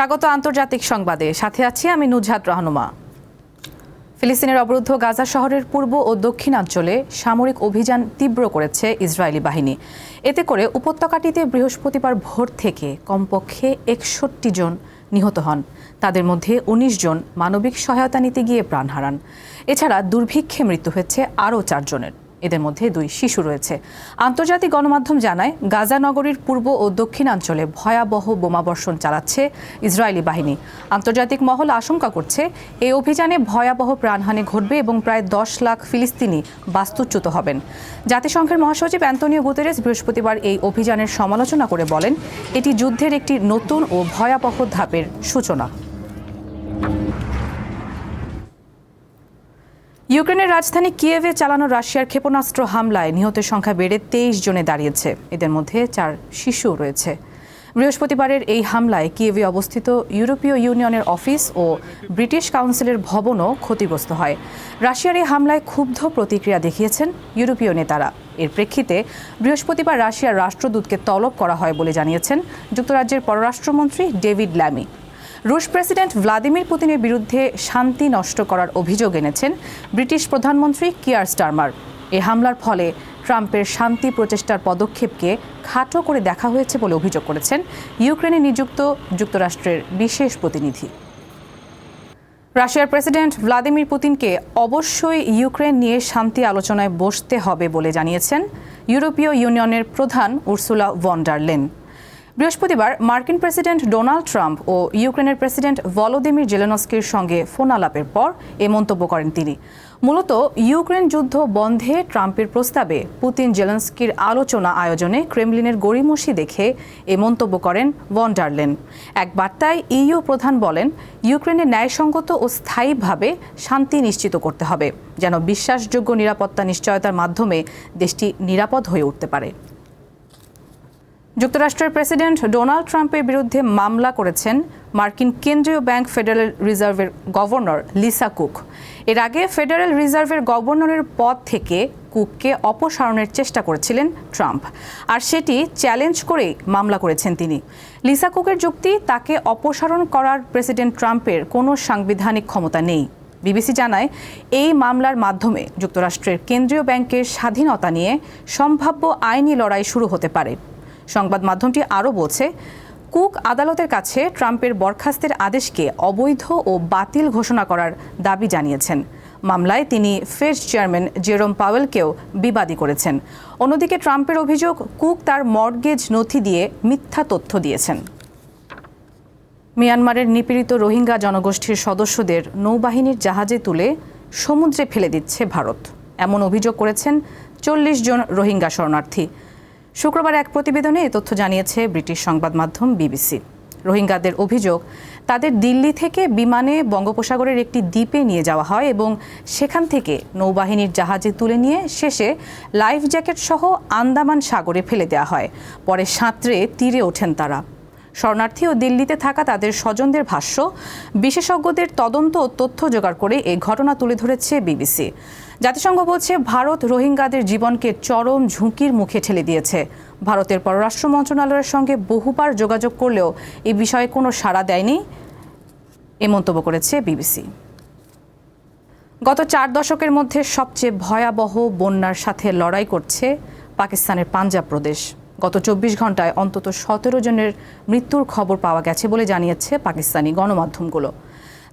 স্বাগত আন্তর্জাতিক সংবাদে। সাথে আছি আমি নুজহাত রহনুমা। ফিলিস্তিনের অবরুদ্ধ গাজা শহরের পূর্ব ও দক্ষিণাঞ্চলে সামরিক অভিযান তীব্র করেছে ইসরায়েলি বাহিনী। এতে করে উপত্যকাটিতে বৃহস্পতিবার ভোর থেকে কমপক্ষে একষট্টি জন নিহত হন। তাদের মধ্যে ১৯ জন মানবিক সহায়তা নিতে গিয়ে প্রাণ হারান। এছাড়া দুর্ভিক্ষে মৃত্যু হয়েছে আরও চারজনের এদের মধ্যে দুই শিশু রয়েছে। আন্তর্জাতিক গণমাধ্যম জানায়, গাজা নগরীর পূর্ব ও দক্ষিণাঞ্চলে ভয়াবহ বোমাবর্ষণ চালাচ্ছে ইসরায়েলি বাহিনী। আন্তর্জাতিক মহল আশঙ্কা করছে এই অভিযানে ভয়াবহ প্রাণহানি ঘটবে এবং প্রায় দশ লাখ ফিলিস্তিনি বাস্তুচ্যুত হবেন। জাতিসংঘের মহাসচিব অ্যান্তনিও গুতেরেস বৃহস্পতিবার এই অভিযানের সমালোচনা করে বলেন, এটি যুদ্ধের একটি নতুন ও ভয়াবহ ধাপের সূচনা। ইউক্রেনের রাজধানী কিয়েভে চালানো রাশিয়ার ক্ষেপণাস্ত্র হামলায় নিহতের সংখ্যা বেড়ে তেইশ জনে দাঁড়িয়েছে। এদের মধ্যে চার শিশু রয়েছে। বৃহস্পতিবারের এই হামলায় কিয়েভে অবস্থিত ইউরোপীয় ইউনিয়নের অফিস ও ব্রিটিশ কাউন্সিলের ভবনও ক্ষতিগ্রস্ত হয়। রাশিয়ার এই হামলায় ক্ষুব্ধ প্রতিক্রিয়া দেখিয়েছেন ইউরোপীয় নেতারা। এর প্রেক্ষিতে বৃহস্পতিবার রাশিয়ার রাষ্ট্রদূতকে তলব করা হয় বলে জানিয়েছেন যুক্তরাজ্যের পররাষ্ট্রমন্ত্রী ডেভিড ল্যামি। রুশ প্রেসিডেন্ট ভ্লাদিমির পুতিনের বিরুদ্ধে শান্তি নষ্ট করার অভিযোগ এনেছেন ব্রিটিশ প্রধানমন্ত্রী কিয়ার স্টারমার। এ হামলার ফলে ট্রাম্পের শান্তি প্রচেষ্টার পদক্ষেপকে খাটো করে দেখা হয়েছে বলে অভিযোগ করেছেন ইউক্রেনে নিযুক্ত যুক্তরাষ্ট্রের বিশেষ প্রতিনিধি। রাশিয়ার প্রেসিডেন্ট ভ্লাদিমির পুতিনকে অবশ্যই ইউক্রেন নিয়ে শান্তি আলোচনায় বসতে হবে বলে জানিয়েছেন ইউরোপীয় ইউনিয়নের প্রধান উর্সুলা ভন্ডারলেন বৃহস্পতিবার মার্কিন প্রেসিডেন্ট ডোনাল্ড ট্রাম্প ও ইউক্রেনের প্রেসিডেন্ট ভলোদিমির জেলেনস্কির সঙ্গে ফোন আলাপের পর এ মন্তব্য করেন তিনি। মূলত ইউক্রেন যুদ্ধ বন্ধে ট্রাম্পের প্রস্তাবে পুতিন জেলেনস্কির আলোচনা আয়োজনে ক্রেমলিনের গড়িমসি দেখে এ মন্তব্য করেন ভন্ডারলেন এক বার্তায় ইইউ প্রধান বলেন ইউক্রেনে ন্যায়সঙ্গত ও স্থায়ীভাবে শান্তি নিশ্চিত করতে হবে, যেন বিশ্বাসযোগ্য নিরাপত্তা নিশ্চয়তার মাধ্যমে দেশটি নিরাপদ হয়ে উঠতে পারে। যুক্তরাষ্ট্রের প্রেসিডেন্ট ডোনাল্ড ট্রাম্পের বিরুদ্ধে মামলা করেছেন মার্কিন কেন্দ্রীয় ব্যাংক ফেডারেল রিজার্ভের গভর্নর লিসা কুক। এর আগে ফেডারেল রিজার্ভের গভর্নরের পদ থেকে কুককে অপসারণের চেষ্টা করেছিলেন ট্রাম্প, আর সেটি চ্যালেঞ্জ করেই মামলা করেছেন তিনি। লিসা কুকের যুক্তি, তাকে অপসারণ করার প্রেসিডেন্ট ট্রাম্পের কোনো সাংবিধানিক ক্ষমতা নেই। বিবিসি জানায়, এই মামলার মাধ্যমে যুক্তরাষ্ট্রের কেন্দ্রীয় ব্যাংকের স্বাধীনতা নিয়ে সম্ভাব্য আইনি লড়াই শুরু হতে পারে। সংবাদ মাধ্যমটি আরও বলছে, কুক আদালতের কাছে ট্রাম্পের বরখাস্তের আদেশকে অবৈধ ও বাতিল ঘোষণা করার দাবি জানিয়েছেন। মামলায় তিনি ফেড চেয়ারম্যান জেরোম পাওয়েলকেও বিবাদী করেছেন। অন্যদিকে ট্রাম্পের অভিযোগ, কুক তার মর্গেজ নথি দিয়ে মিথ্যা তথ্য দিয়েছেন। মিয়ানমারের নিপীড়িত রোহিঙ্গা জনগোষ্ঠীর সদস্যদের নৌবাহিনীর জাহাজে তুলে সমুদ্রে ফেলে দিচ্ছে ভারত। এমন অভিযোগ করেছেন চল্লিশ জন রোহিঙ্গা শরণার্থী। শুক্রবার এক প্রতিবেদনে এ তথ্য জানিয়েছে ব্রিটিশ সংবাদ মাধ্যম বিবিসি। রোহিঙ্গাদের অভিযোগ, তাদের দিল্লি থেকে বিমানে বঙ্গোপসাগরের একটি দ্বীপে নিয়ে যাওয়া হয় এবং সেখান থেকে নৌবাহিনীর জাহাজে তুলে নিয়ে শেষে লাইফ জ্যাকেট সহ আন্দামান সাগরে ফেলে দেওয়া হয়। পরে সাঁতরে তীরে ওঠেন তারা। শরণার্থী ও দিল্লিতে থাকা তাদের স্বজনদের ভাষ্য, বিশেষজ্ঞদের তদন্ত ও তথ্য জোগাড় করে এই ঘটনা তুলে ধরেছে বিবিসি। জাতিসংঘ বলছে ভারত রোহিঙ্গাদের জীবনকে চরম ঝুঁকির মুখে ঠেলে দিয়েছে। ভারতের পররাষ্ট্র মন্ত্রণালয়ের সঙ্গে বহুবার যোগাযোগ করলেও এই বিষয়ে কোনো সাড়া দেয়নি এ মন্তব্য করেছে বিবিসি। গত চার দশকের মধ্যে সবচেয়ে ভয়াবহ বন্যার সাথে লড়াই করছে পাকিস্তানের পাঞ্জাব প্রদেশ। গত চব্বিশ ঘন্টায় অন্তত সতেরো জনের মৃত্যুর খবর পাওয়া গেছে বলে জানিয়েছে পাকিস্তানি গণমাধ্যমগুলো।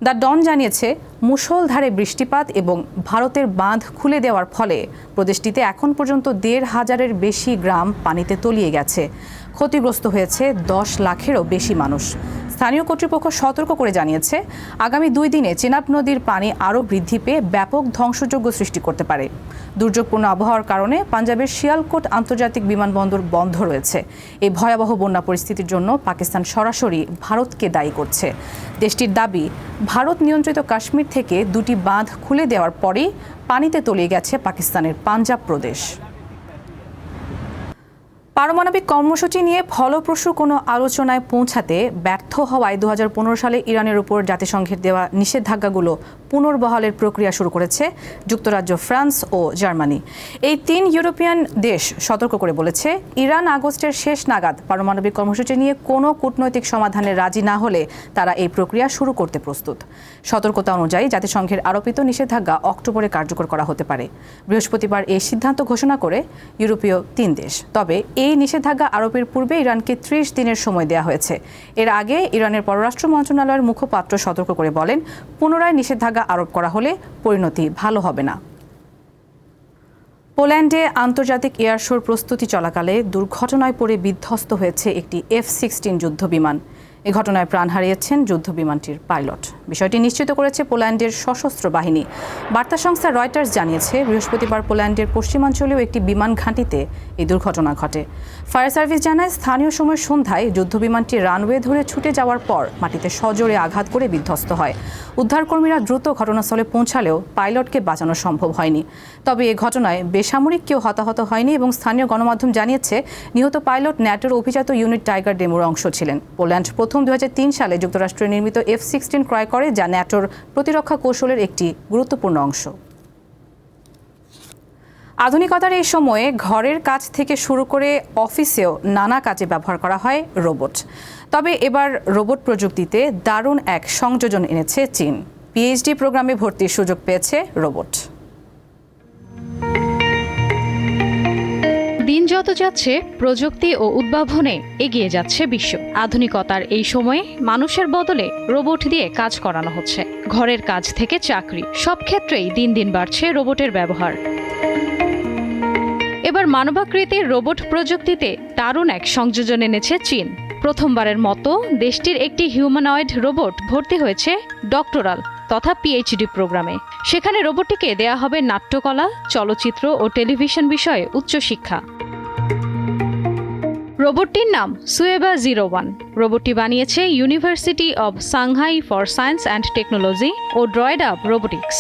দ্য ডন জানিয়েছে, মুষলধারে বৃষ্টিপাত এবং ভারতের বাঁধ খুলে দেওয়ার ফলে প্রদেশটিতে এখন পর্যন্ত দেড় হাজারের বেশি গ্রাম পানিতে তলিয়ে গেছে। ক্ষতিগ্রস্ত হয়েছে দশ লাখেরও বেশি মানুষ। স্থানীয় কর্তৃপক্ষ সতর্ক করে জানিয়েছে, আগামী দুই দিনে চেনাব নদীর পানি আরও বৃদ্ধি পেয়ে ব্যাপক ধ্বংসযোগ্য সৃষ্টি করতে পারে। দুর্যোগপূর্ণ আবহাওয়ার কারণে পাঞ্জাবের শিয়ালকোট আন্তর্জাতিক বিমানবন্দর বন্ধ রয়েছে। এই ভয়াবহ বন্যা পরিস্থিতির জন্য পাকিস্তান সরাসরি ভারতকে দায়ী করছে। দেশটির দাবি, ভারত নিয়ন্ত্রিত কাশ্মীর থেকে দুটি বাঁধ খুলে দেওয়ার পরেই পানিতে তলিয়ে গেছে পাকিস্তানের পাঞ্জাব প্রদেশ। পারমাণবিক কর্মসূচি নিয়ে ফলপ্রসূ কোনো আলোচনায় পৌঁছাতে ব্যর্থ হওয়ায় দু হাজার পনেরো সালে ইরানের উপর জাতিসংঘের দেওয়া নিষেধাজ্ঞাগুলো পুনর্বহালের প্রক্রিয়া শুরু করেছে যুক্তরাজ্য, ফ্রান্স ও জার্মানি। এই তিন ইউরোপিয়ান দেশ সতর্ক করে বলেছে, ইরান আগস্টের শেষ নাগাদ পারমাণবিক কর্মসূচি নিয়ে কোনো কূটনৈতিক সমাধানে রাজি না হলে তারা এই প্রক্রিয়া শুরু করতে প্রস্তুত। সতর্কতা অনুযায়ী জাতিসংঘের আরোপিত নিষেধাজ্ঞা অক্টোবরে কার্যকর করা হতে পারে। বৃহস্পতিবার এই সিদ্ধান্ত ঘোষণা করে ইউরোপীয় তিন দেশ। তবে নিষেধাজ্ঞা আরোপের পূর্বে ইরানকে ত্রিশ দিনের সময় দেওয়া হয়েছে। এর আগে ইরানের পররাষ্ট্র মন্ত্রণালয়ের মুখপাত্র সতর্ক করে বলেন, পুনরায় নিষেধাজ্ঞা আরোপ করা হলে পরিণতি ভালো হবে না। পোল্যান্ডে আন্তর্জাতিক এয়ার শোর প্রস্তুতি চলাকালে দুর্ঘটনায় পড়ে বিধ্বস্ত হয়েছে একটি এফ সিক্সটিন যুদ্ধ বিমান এ ঘটনায় প্রাণ হারিয়েছেন যুদ্ধ বিমানটির পাইলট। বিষয়টি নিশ্চিত করেছে পোল্যান্ডের সশস্ত্র বাহিনী। বার্তা সংস্থা রয়টার্স জানিয়েছে, বৃহস্পতিবার পোল্যান্ডের পশ্চিমাঞ্চলীয় একটি বিমান ঘাঁটিতে এই দুর্ঘটনা ঘটে। ফায়ার সার্ভিস জানায়, স্থানীয় সময় সন্ধ্যায় যুদ্ধ বিমানটি রানওয়ে ধরে ছুটে যাওয়ার পর মাটিতে সজোরে আঘাত করে বিধ্বস্ত হয়। উদ্ধারকর্মীরা দ্রুত ঘটনাস্থলে পৌঁছালেও পাইলটকে বাঁচানো সম্ভব হয়নি। তবে এ ঘটনায় বেসামরিক কেউ হতাহত হয়নি এবং স্থানীয় গণমাধ্যম জানিয়েছে, নিহত পাইলট ন্যাটোর অভিজাত ইউনিট টাইগার ডেমোর অংশ ছিলেন। পোল্যান্ড প্রথম দু হাজার তিন সালে যুক্তরাষ্ট্রের নির্মিত এফ সিক্সটিন ক্রয় করে, যা ন্যাটোর প্রতিরক্ষা কৌশলের একটি গুরুত্বপূর্ণ অংশ। আধুনিকতার এই সময়ে ঘরের কাজ থেকে শুরু করে অফিসেও নানা কাজে ব্যবহার করা হয় রোবট। তবে এবার রোবট প্রযুক্তিতে দারুণ এক সংযোজন এনেছে চীন। পিএইচডি প্রোগ্রামে ভর্তির সুযোগ পেয়েছে রোবট। যত যাচ্ছে, প্রযুক্তি ও উদ্ভাবনে এগিয়ে যাচ্ছে বিশ্ব। আধুনিকতার এই সময়ে মানুষের বদলে রোবট দিয়ে কাজ করানো হচ্ছে। ঘরের কাজ থেকে চাকরি, সব ক্ষেত্রেই দিন দিন বাড়ছে রোবটের ব্যবহার। এবার মানবাকৃতির রোবট প্রযুক্তিতে দারুণ এক সংযোজন এনেছে চীন। প্রথমবারের মতো দেশটির একটি হিউম্যানয়েড রোবট ভর্তি হয়েছে ডক্টরাল তথা পিএইচডি প্রোগ্রামে। সেখানে রোবটটিকে দেয়া হবে নাট্যকলা, চলচ্চিত্র ও টেলিভিশন বিষয়ে উচ্চশিক্ষা। রোবটটির নাম সুয়েবা জিরো ওয়ান রোবটটি বানিয়েছে University of Shanghai for Science and Technology O droid up robotics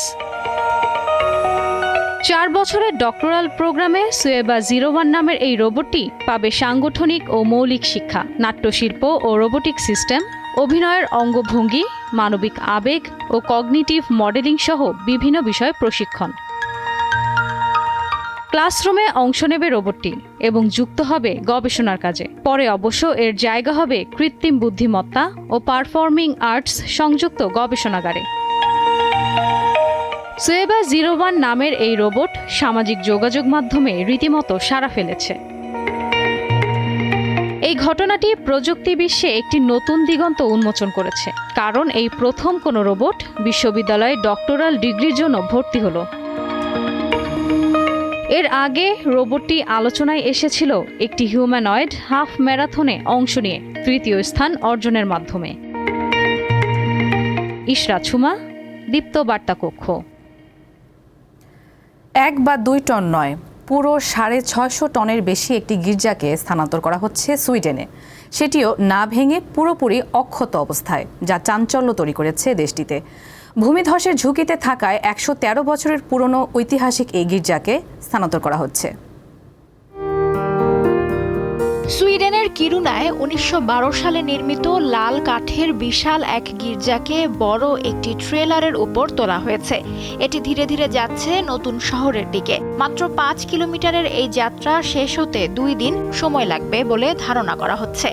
চার বছরের ডক্টরাল প্রোগ্রামে সুয়েবা জিরো ওয়ান নামের এই রোবটটি পাবে সাংগঠনিক ও মৌলিক শিক্ষা, নাট্যশিল্প ও রোবোটিক সিস্টেম, অভিনয়ের অঙ্গভঙ্গি, মানবিক আবেগ ও কগনিটিভ মডেলিং সহ বিভিন্ন বিষয়ে প্রশিক্ষণ। ক্লাসরুমে অংশ নেবে রোবটটি এবং যুক্ত হবে গবেষণার কাজে। পরে অবশ্য এর জায়গা হবে কৃত্রিম বুদ্ধিমত্তা ও পারফর্মিং আর্টস সংযুক্ত গবেষণাগারে। সোয়েবা জিরো ওয়ান নামের এই রোবট সামাজিক যোগাযোগ মাধ্যমে রীতিমতো সাড়া ফেলেছে। এই ঘটনাটি প্রযুক্তি বিশ্বে একটি নতুন দিগন্ত উন্মোচন করেছে। কারণ এই প্রথম কোনো রোবট বিশ্ববিদ্যালয়ে ডক্টরাল ডিগ্রির জন্য ভর্তি হলো। এর আগে রোবটটি আলোচনায় এসেছিল একটি হিউম্যানয়েড হাফ ম্যারাথনে অংশ নিয়ে, তৃতীয় স্থান অর্জনের মাধ্যমে। ইশরা ছুমা, দীপ্ত বার্তা কক্ষ এক বা দুই টন নয়, পুরো সাড়ে ছয়শো টনের বেশি একটি গির্জাকে স্থানান্তর করা হচ্ছে সুইডেনে। সেটিও না ভেঙে পুরোপুরি অক্ষত অবস্থায়, যা চাঞ্চল্য তৈরি করেছে দেশটিতে। ভূমিধসের ঝুঁকিতে থাকায় একশো তেরো বছরের পুরনো ঐতিহাসিক এই গির্জাকে স্থানান্তর করা হচ্ছে। সুইডেনের কিরুনায় উনিশশো বারো সালে নির্মিত লাল কাঠের বিশাল এক গির্জাকে বড় একটি ট্রেলারের উপর তোলা হয়েছে। এটি ধীরে ধীরে যাচ্ছে নতুন শহরের দিকে। মাত্র পাঁচ কিলোমিটারের এই যাত্রা শেষ হতে দুই দিন সময় লাগবে বলে ধারণা করা হচ্ছে।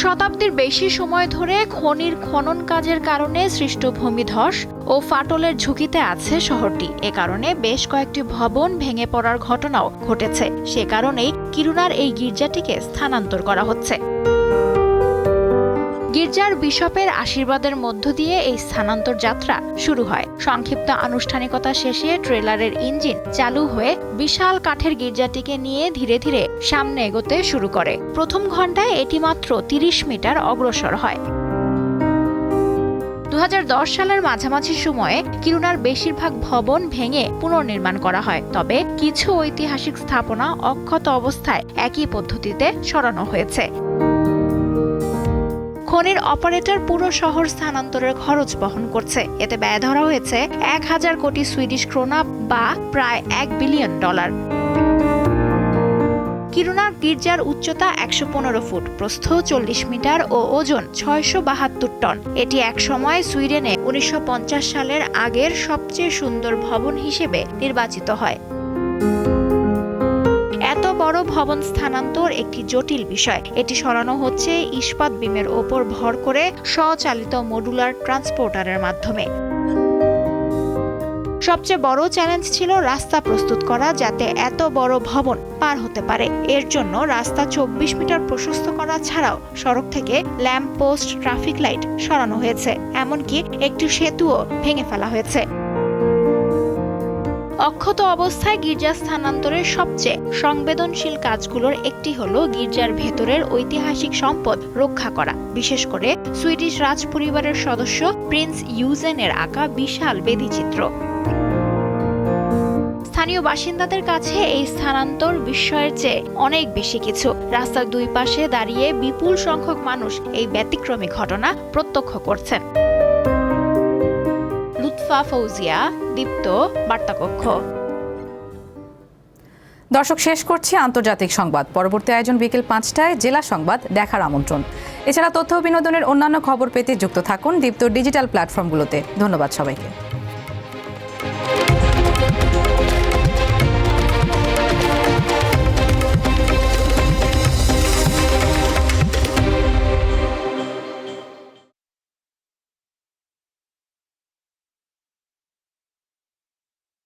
শতাব্দীর বেশি সময় ধরে খনির খনন কাজের কারণে সৃষ্ট ভূমিধস ও ফাটলের ঝুঁকিতে আছে শহরটি। এ কারণে বেশ কয়েকটি ভবন ভেঙে পড়ার ঘটনাও ঘটেছে। সে কারণেই কিরুনার এই গির্জাটিকে স্থানান্তর করা হচ্ছে। গির্জার বিশপের আশীর্বাদের মধ্য দিয়ে এই স্থানান্তর যাত্রা শুরু হয়। সংক্ষিপ্ত আনুষ্ঠানিকতা শেষে ট্রেলারের ইঞ্জিন চালু হয়ে বিশাল কাঠের গির্জাটিকে নিয়ে ধীরে ধীরে সামনে এগোতে শুরু করে। প্রথম ঘন্টায় এটি মাত্র তিরিশ মিটার অগ্রসর হয়। দু হাজার দশ সালের মাঝামাঝি সময়ে কিরুনার বেশিরভাগ ভবন ভেঙে পুনর্নির্মাণ করা হয়, তবে কিছু ঐতিহাসিক স্থাপনা অক্ষত অবস্থায় একই পদ্ধতিতে সরানো হয়েছে। খনির অপারেটর পুরো শহর স্থানান্তরের খরচ বহন করছে। এতে ব্যয় ধরা হয়েছে এক হাজার কোটি সুইডিশ ক্রোনা বা প্রায় এক বিলিয়ন ডলার। গির্জার উচ্চতা একশো পনেরো ফুট, প্রস্থ চল্লিশ মিটার ও ওজন ছয়শো বাহাত্তর টন। এটি একসময় সুইডেনে উনিশশো পঞ্চাশ সালের আগের সবচেয়ে সুন্দর ভবন হিসেবে নির্বাচিত হয়। বড় ভবন স্থানান্তর একটি জটিল বিষয়। এটি সরানো হচ্ছে ইস্পাত বিমের ওপর ভর করে স্বচালিত মডুলার ট্রান্সপোর্টারের মাধ্যমে। সবচেয়ে বড় চ্যালেঞ্জ ছিল রাস্তা প্রস্তুত করা যাতে এত বড় ভবন পার হতে পারে। এর জন্য রাস্তা চব্বিশ মিটার প্রশস্ত করা ছাড়াও সড়ক থেকে ল্যাম্প পোস্ট ট্রাফিক লাইট সরানো হয়েছে। এমনকি একটি সেতুও ভেঙে ফেলা হয়েছে। অক্ষত অবস্থায় গির্জা স্থানান্তরের সবচেয়ে সংবেদনশীল কাজগুলোর একটি হলো গির্জার ভেতরের ঐতিহাসিক সম্পদ রক্ষা করা। বিশেষ করে সুইডিশ রাজ পরিবারের সদস্য প্রিন্স ইউজেনের আঁকা বিশাল বেদিচিত্র। স্থানীয় বাসিন্দাদের কাছে এই স্থানান্তর বিস্ময়ের চেয়ে অনেক বেশি কিছু। রাস্তার দুই পাশে দাঁড়িয়ে বিপুল সংখ্যক মানুষ এই ব্যতিক্রমী ঘটনা প্রত্যক্ষ করছেন। লুৎফা ফৌজিয়া, দীপ্ত বার্তাকক্ষ। দর্শক, শেষ করছি আন্তর্জাতিক সংবাদ। পরবর্তী আয়োজন বিকেল পাঁচটায় জেলা সংবাদ দেখার আমন্ত্রণ। এছাড়া তথ্য বিনোদনের অন্যান্য খবর পেতে যুক্ত থাকুন দীপ্ত ডিজিটাল প্ল্যাটফর্মগুলোতে। ধন্যবাদ সবাইকে।